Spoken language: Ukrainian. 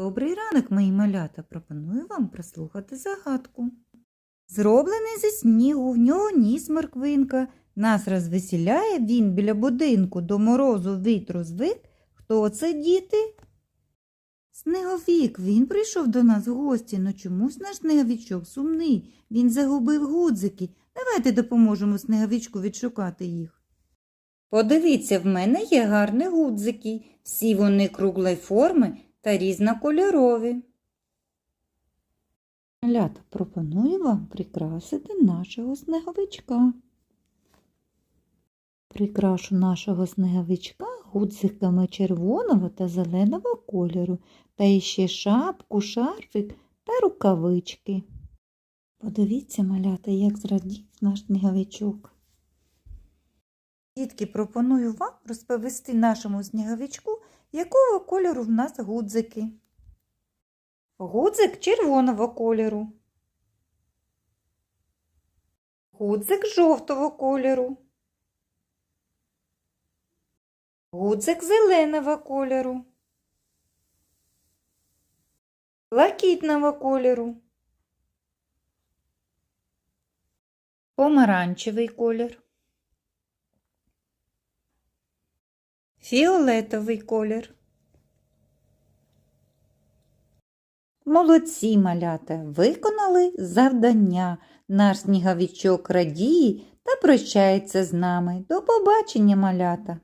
Добрий ранок, мої малята. Пропоную вам прослухати загадку. Зроблений зі снігу, в нього ніс морквинка. Нас розвеселяє він біля будинку, до морозу вітру звик. Хто це, діти? Снеговік, він прийшов до нас в гості, но чомусь наш снеговічок сумний. Він загубив гудзики. Давайте допоможемо снеговичку відшукати їх. Подивіться, в мене є гарні гудзики. Всі вони круглої форми та різнокольорові. Лята пропоную вам прикрасити нашого снеговичка. Прикрашу нашого снеговичка гудзиками червоного та зеленого кольору, та іще шапку, шарфик та рукавички. Подивіться, малята, як зрадів наш сніговичок. Дітки, пропоную вам розповісти нашому сніговичку, якого кольору в нас гудзики. Гудзик червоного кольору. Гудзик жовтого кольору. Гудзик зеленого кольору. Блакитного кольору. Помаранчевий колір. Фіолетовий колір. Молодці малята виконали завдання. Наш сніговичок радіє та прощається з нами. До побачення, малята!